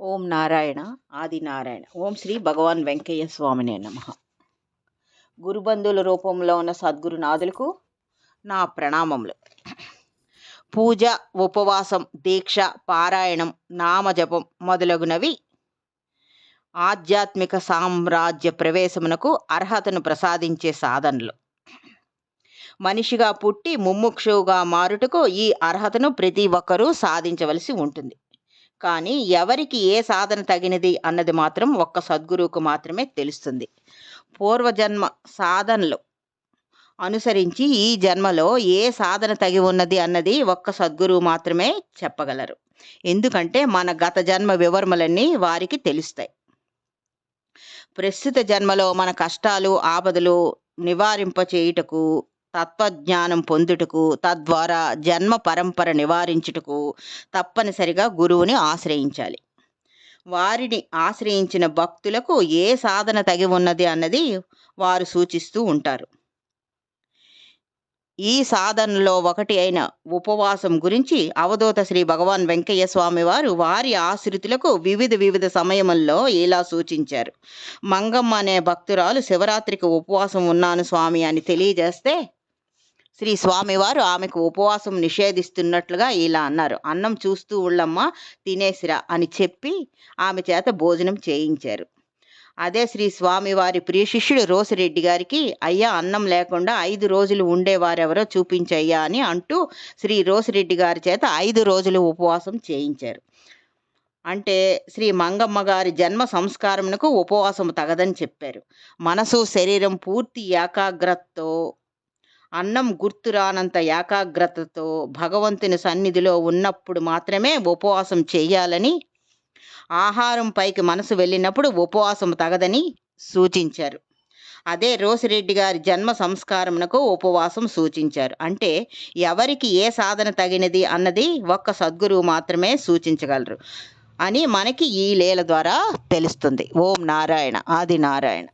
ఓం నారాయణ ఆది నారాయణ. ఓం శ్రీ భగవాన్ వెంకయ్య స్వామినే నమ. గురుబంధువుల రూపంలో ఉన్న సద్గురునాథులకు నా ప్రణామములు. పూజ ఉపవాసం దీక్ష పారాయణం నామజపం మొదలగునవి ఆధ్యాత్మిక సామ్రాజ్య ప్రవేశమునకు అర్హతను ప్రసాదించే సాధనలు. మనిషిగా పుట్టి ముమ్ముక్షువుగా మారుటకు ఈ అర్హతను ప్రతి ఒక్కరూ సాధించవలసి ఉంటుంది. కానీ ఎవరికి ఏ సాధన తగినది అన్నది మాత్రం ఒక్క సద్గురువుకు మాత్రమే తెలుస్తుంది. పూర్వజన్మ సాధనలు అనుసరించి ఈ జన్మలో ఏ సాధన తగి ఉన్నది అన్నది ఒక్క సద్గురువు మాత్రమే చెప్పగలరు. ఎందుకంటే మన గత జన్మ వివరములన్నీ వారికి తెలుస్తాయి. ప్రస్తుత జన్మలో మన కష్టాలు ఆపదలు నివారింప చేయుటకు తత్వజ్ఞానం పొందుటకు తద్వారా జన్మ పరంపర నివారించుటకు తప్పనిసరిగా గురువుని ఆశ్రయించాలి. వారిని ఆశ్రయించిన భక్తులకు ఏ సాధన తగి ఉన్నది అన్నది వారు సూచిస్తూ ఉంటారు. ఈ సాధనలో ఒకటి అయిన ఉపవాసం గురించి అవధూత శ్రీ భగవాన్ వెంకయ్య స్వామి వారు వారి ఆశ్రితులకు వివిధ వివిధ సమయముల్లో ఇలా సూచించారు. మంగమ్మ అనే భక్తురాలు శివరాత్రికి ఉపవాసం ఉన్నాను స్వామి అని తెలియజేస్తే శ్రీ స్వామివారు ఆమెకు ఉపవాసం నిషేధిస్తున్నట్లుగా ఇలా అన్నారు. అన్నం చూస్తూ ఉళ్ళమ్మా తినేసిరా అని చెప్పి ఆమె చేత భోజనం చేయించారు. అదే శ్రీ స్వామివారి ప్రియ శిష్యుడు రోసిరెడ్డి గారికి అయ్యా అన్నం లేకుండా ఐదు రోజులు ఉండేవారెవరో చూపించయ్యా అని అంటూ శ్రీ రోసిరెడ్డి గారి చేత ఐదు రోజులు ఉపవాసం చేయించారు. అంటే శ్రీ మంగమ్మ గారి జన్మ సంస్కారమునకు ఉపవాసం తగదని చెప్పారు. మనసు శరీరం పూర్తి ఏకాగ్రతతో అన్నం గుర్తురానంత ఏకాగ్రతతో భగవంతుని సన్నిధిలో ఉన్నప్పుడు మాత్రమే ఉపవాసం చేయాలని ఆహారం పైకి మనసు వెళ్ళినప్పుడు ఉపవాసం తగదని సూచించారు. అదే రోసిరెడ్డి గారి జన్మ సంస్కారమునకు ఉపవాసం సూచించారు. అంటే ఎవరికి ఏ సాధన తగినది అన్నది ఒక్క సద్గురువు మాత్రమే సూచించగలరు అని మనకి ఈ లీల ద్వారా తెలుస్తుంది. ఓం నారాయణ ఆది నారాయణ.